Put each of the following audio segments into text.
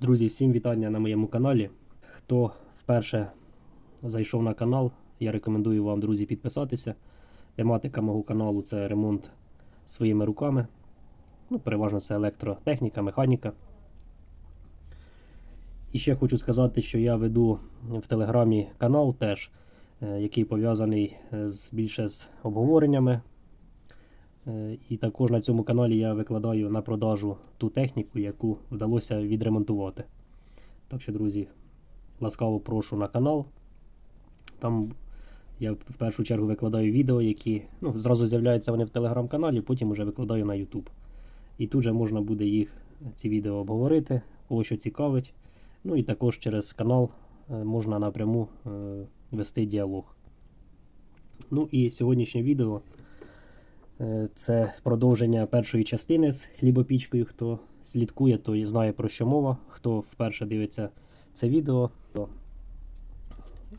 Друзі, всім вітання на моєму каналі. Хто вперше зайшов на канал, я рекомендую вам, друзі, підписатися. Тематика мого каналу це ремонт своїми руками. Ну, переважно це електротехніка, механіка. І ще хочу сказати, що я веду в Телеграмі канал теж, е, який пов'язаний е, з, більше з обговореннями. Е, І також на цьому каналі я викладаю на продажу ту техніку, яку вдалося відремонтувати. Так що, друзі, ласкаво прошу на канал. Там я в першу чергу викладаю відео, які ну, зразу з'являються вони в телеграм-каналі, потім вже викладаю на YouTube. І тут же можна буде їх, ці відео обговорити, кого що цікавить. Ну і також через канал е, можна напряму е, вести діалог. Ну і сьогоднішнє відео. Е, Це продовження першої частини з хлібопічкою. Хто слідкує, той знає про що мова. Хто вперше дивиться це відео.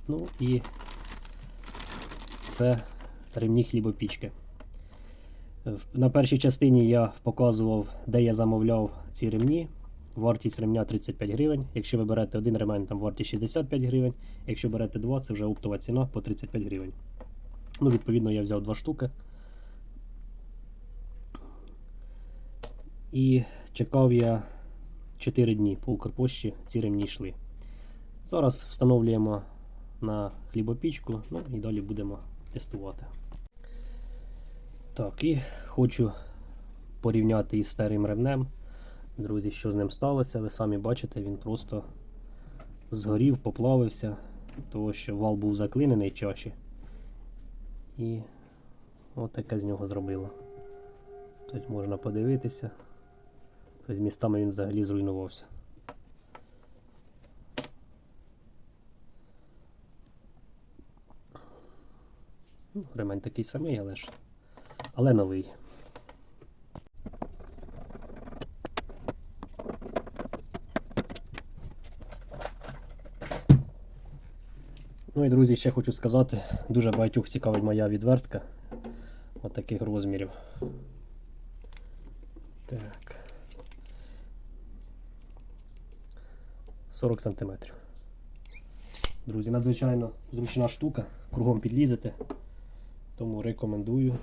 Ну і це ремні хлібопічки. На першій частині я показував, де я замовляв ці ремні. Вартість ремня 35 гривень. Якщо ви берете один ремень, там вартість 65 гривень. Якщо берете два, це вже оптова ціна по 35 гривень. Ну, відповідно, я взяв два штуки. І чекав я 4 дні по Укрпошті, ці ремні йшли. Зараз встановлюємо на хлібопічку, ну і далі будемо тестувати. Так, і хочу порівняти із старим ремнем. Друзі, що з ним сталося, ви самі бачите, він просто згорів, поплавився, тому що вал був заклинений чаші. І от таке з нього зробило. Тобто можна подивитися. Тобто містами він взагалі зруйнувався. Ну, Ремень такий самий, але ж. Але новий. Ну і друзі, ще хочу сказати, дуже багатьох цікавить моя відвертка. От таких розмірів. Так. 40 см. Друзі, надзвичайно зручна штука, кругом підлізете, тому рекомендую.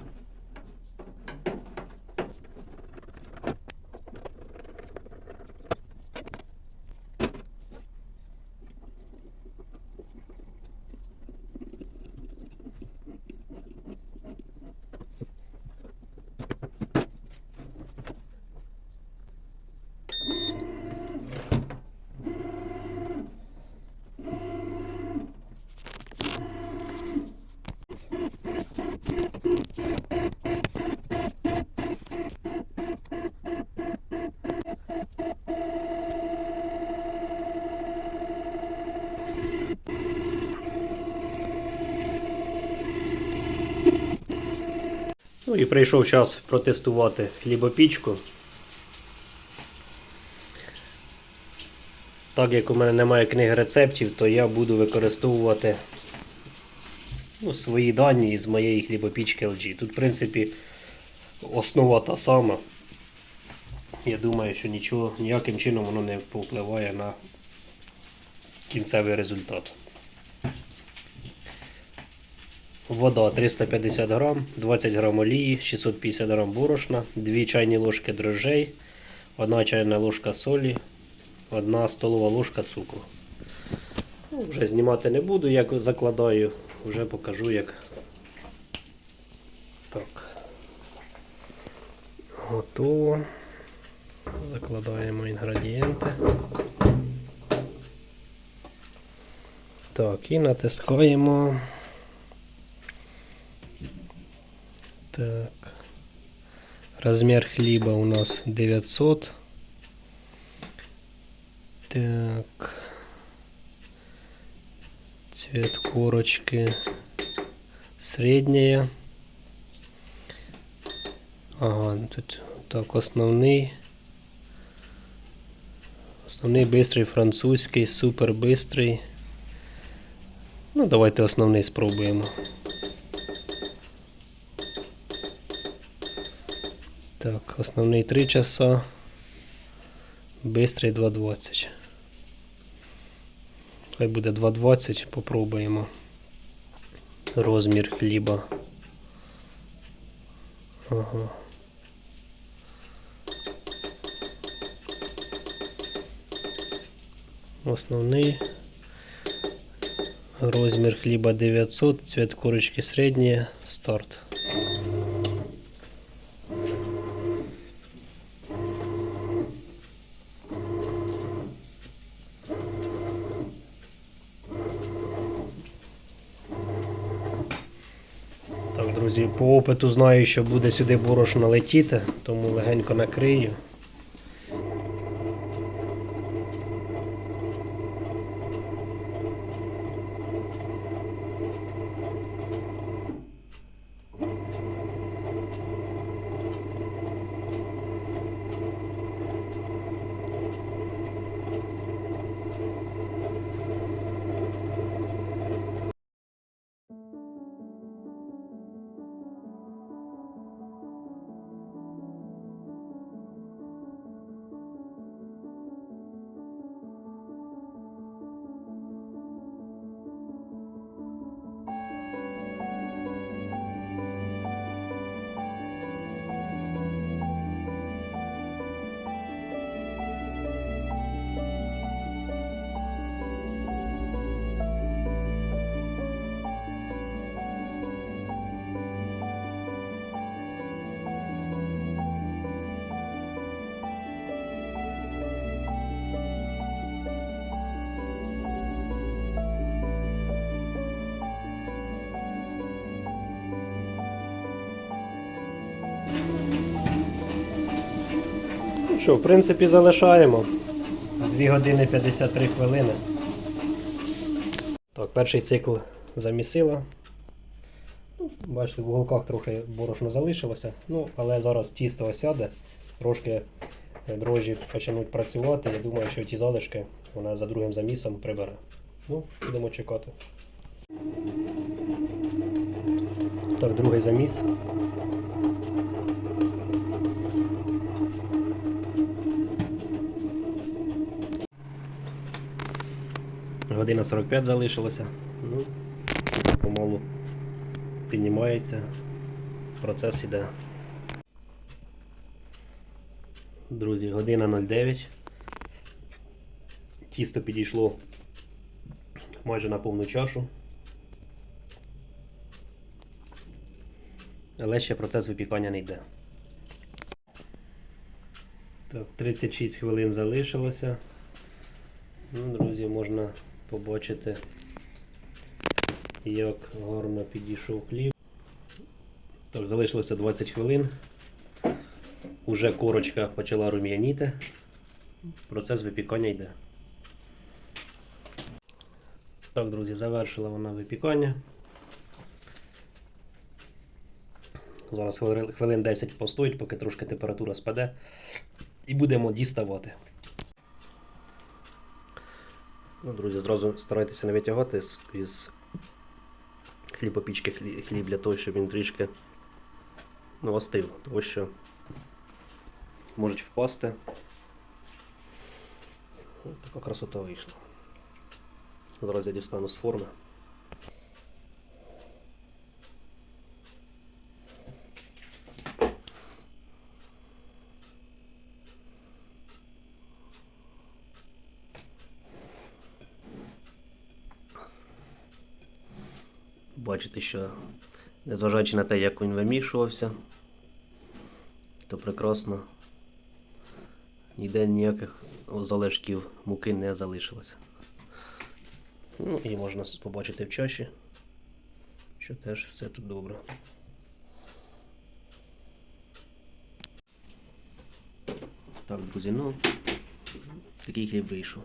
І прийшов час протестувати хлібопічку. Так як у мене немає книги рецептів, то я буду використовувати ну, свої дані із моєї хлібопічки LG. Тут, в принципі, основа та сама. Я думаю, що нічого, ніяким чином воно не повпливає на кінцевий результат. Вода 350 грам, 20 грам олії, 650 грам борошна, 2 чайні ложки дрожжей, 1 чайна ложка солі, 1 столова ложка цукру. Ну, вже знімати не буду, як закладаю, вже покажу як. Так. Готово. Закладаємо інгредієнти. Так, і натискаємо. Так. Размер хліба у нас 900. Так. Цвет корочки средняя. Ага, тут так, основний. Основний бистрий французький, супер бистрий. Ну, давайте основний спробуємо. Так, основний 3 часа. Бистрий 2.20. Хай буде 2,20, попробуємо. Розмір хліба. Ага. Основний розмір хліба 900, цвет корочки середній, старт. Так, друзі, по опиту знаю, що буде сюди борошно летіти, тому легенько накрию. Що, в принципі, залишаємо. 2 години 53 хвилини. Так, перший цикл замісила. Ну, бачите, в уголках трохи борошно залишилося. Ну, але зараз тісто осяде, трошки е, дрожжі почнуть працювати. Я думаю, що ті залишки вона за другим замісом прибере. Ну, будемо чекати. Так, другий заміс. Година 45 залишилося. Ну, помалу піднімається. Процес іде. Друзі, година 09. Тісто підійшло майже на повну чашу. Але ще процес випікання не йде. Так, 36 хвилин залишилося. Ну, друзі, можна побачити, як гарно підійшов хліб. Так, залишилося 20 хвилин. Уже корочка почала рум'яніти. Процес випікання йде. Так, друзі, завершила вона випікання. Зараз хвилин 10 постоїть, поки трошки температура спаде. І будемо діставати. Ну, друзі, зразу старайтеся не витягати із хлібопічки хлі- хліб для того, щоб він трішки ну, остив, тому що можуть впасти. Така красота вийшла. Зараз я дістану з форми. Бачите, що незважаючи на те, як він вимішувався, то прекрасно ніде ніяких залишків муки не залишилося. Ну і можна побачити в чаші, що теж все тут добре. Так, друзі, ну такий хліб вийшов.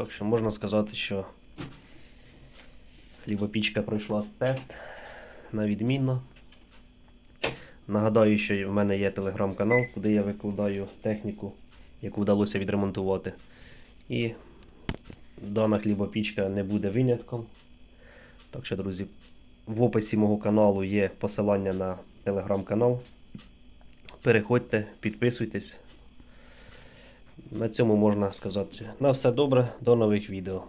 Так що можна сказати, що хлібопічка пройшла тест на відмінно. Нагадаю, що в мене є телеграм-канал, куди я викладаю техніку, яку вдалося відремонтувати. І дана хлібопічка не буде винятком. Так що, друзі, в описі мого каналу є посилання на телеграм-канал. Переходьте, підписуйтесь. На цьому можна сказати. На все добре, до нових відео.